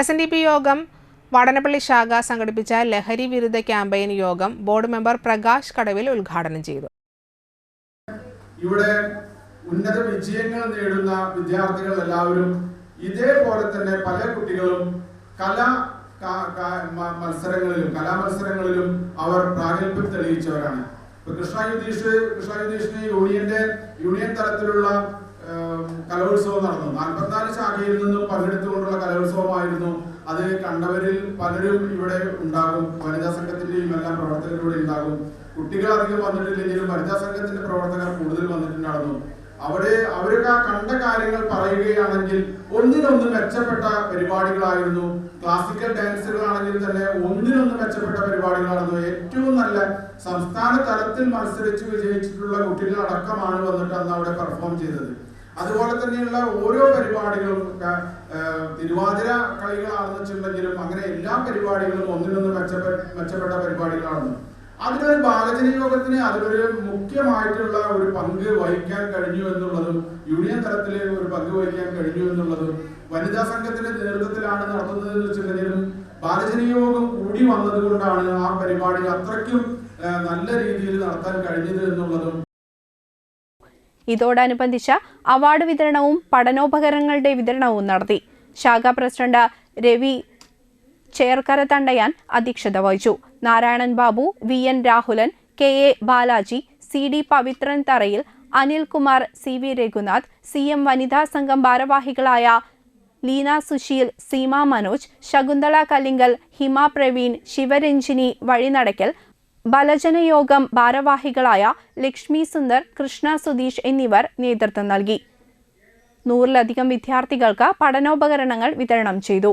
S N D P യോഗം വടനപ്പള്ളി ശാഖ സംഘടിപ്പിച്ച ലഹരി വിരുദ്ധ ക്യാമ്പയിൻ യോഗം ബോർഡ് മെമ്പർ പ്രകാശ് കടവിൽ ഉദ്ഘാടനം ചെയ്തു. ഇവിടെ ഉന്നത വിജയങ്ങൾ നേടുന്ന വിദ്യാർത്ഥികൾ എല്ലാവരും ഇതേപോലെ തന്നെ പല കുട്ടികളും കലാ മത്സരങ്ങളിലും കലാമത്സരങ്ങളിലും അവർ പ്രാഗൽഭ്യം തെളിയിച്ചവരാണ്. ഇപ്പൊ കൃഷ്ണ യുധീഷ് കൃഷ്ണ യുധീഷിന് യൂണിയന്റെ യൂണിയൻ തലത്തിലുള്ള കലോത്സവം നടന്നു. നാൽപ്പത്തിനാല് ശാഖയിൽ നിന്നും പങ്കെടുത്തുകൊണ്ടുള്ള കലോത്സവമായിരുന്നു. അത് കണ്ടവരിൽ പലരും ഇവിടെ ഉണ്ടാകും. വനിതാ സംഘത്തിന്റെയും എല്ലാ പ്രവർത്തകരിലൂടെ ഉണ്ടാകും. കുട്ടികൾ അധികം വന്നിട്ടില്ലെങ്കിലും വനിതാ സംഘത്തിന്റെ പ്രവർത്തകർ കൂടുതൽ വന്നിട്ടുണ്ടായിരുന്നു അവിടെ അവരൊക്കെ ആ കണ്ട കാര്യങ്ങൾ പറയുകയാണെങ്കിൽ ഒന്നിനൊന്ന് മെച്ചപ്പെട്ട പരിപാടികളായിരുന്നു. ക്ലാസിക്കൽ ഡാൻസുകളാണെങ്കിൽ തന്നെ ഒന്നിനൊന്ന് മെച്ചപ്പെട്ട പരിപാടികളായിരുന്നു. ഏറ്റവും നല്ല സംസ്ഥാന തലത്തിൽ മത്സരിച്ച് വിജയിച്ചിട്ടുള്ള കുട്ടികൾ അടക്കമാണ് വന്നിട്ട് അന്ന് അവിടെ പെർഫോം ചെയ്തത്. അതുപോലെ തന്നെയുള്ള ഓരോ പരിപാടികളും തിരുവാതിര കളികളാണെന്ന് വെച്ചിട്ടുണ്ടെങ്കിലും അങ്ങനെ എല്ലാ പരിപാടികളും ഒന്നിനൊന്ന് മെച്ചപ്പെട്ട മെച്ചപ്പെട്ട പരിപാടികളാണ്. അതിനൊരു ബാലജന യോഗത്തിന് അതിനൊരു മുഖ്യമായിട്ടുള്ള ഒരു പങ്ക് വഹിക്കാൻ കഴിഞ്ഞു എന്നുള്ളതും യൂണിയൻ തലത്തിൽ ഒരു പങ്ക് വഹിക്കാൻ കഴിഞ്ഞു എന്നുള്ളതും വനിതാ സംഘത്തിന്റെ നേതൃത്വത്തിലാണ് നടത്തുന്നത് എന്ന് വെച്ചിട്ടുണ്ടെങ്കിലും ബാലജന യോഗം കൂടി വന്നതുകൊണ്ടാണ് ആ പരിപാടി അത്രയ്ക്കും നല്ല രീതിയിൽ നടത്താൻ കഴിഞ്ഞത് എന്നുള്ളതും ഇതോടനുബന്ധിച്ച് അവാർഡ് വിതരണവും പഠനോപകരണങ്ങളുടെ വിതരണവും നടത്തി. ശാഖാ പ്രസിഡന്റ് രവി ചേർക്കര തണ്ടയാൻ അധ്യക്ഷത വഹിച്ചു. Narayanan Babu V N Rahulan K A Balaji C D Pavithran Tharayil Anilkumar C V Raghunath C M വനിതാ സംഘം ഭാരവാഹികളായ ലീന സുശീൽ സീമ മനോജ് ശകുന്തള കല്ലിങ്കൽ ഹിമ പ്രവീൺ ശിവരഞ്ജിനി വഴിനടക്കൽ ബലജനയോഗം ഭാരവാഹികളായ ലക്ഷ്മി സുന്ദർ കൃഷ്ണ സുധീഷ് എന്നിവർ നേതൃത്വം നൽകി. നൂറിലധികം വിദ്യാർത്ഥികൾക്ക് പഠനോപകരണങ്ങൾ വിതരണം ചെയ്തു.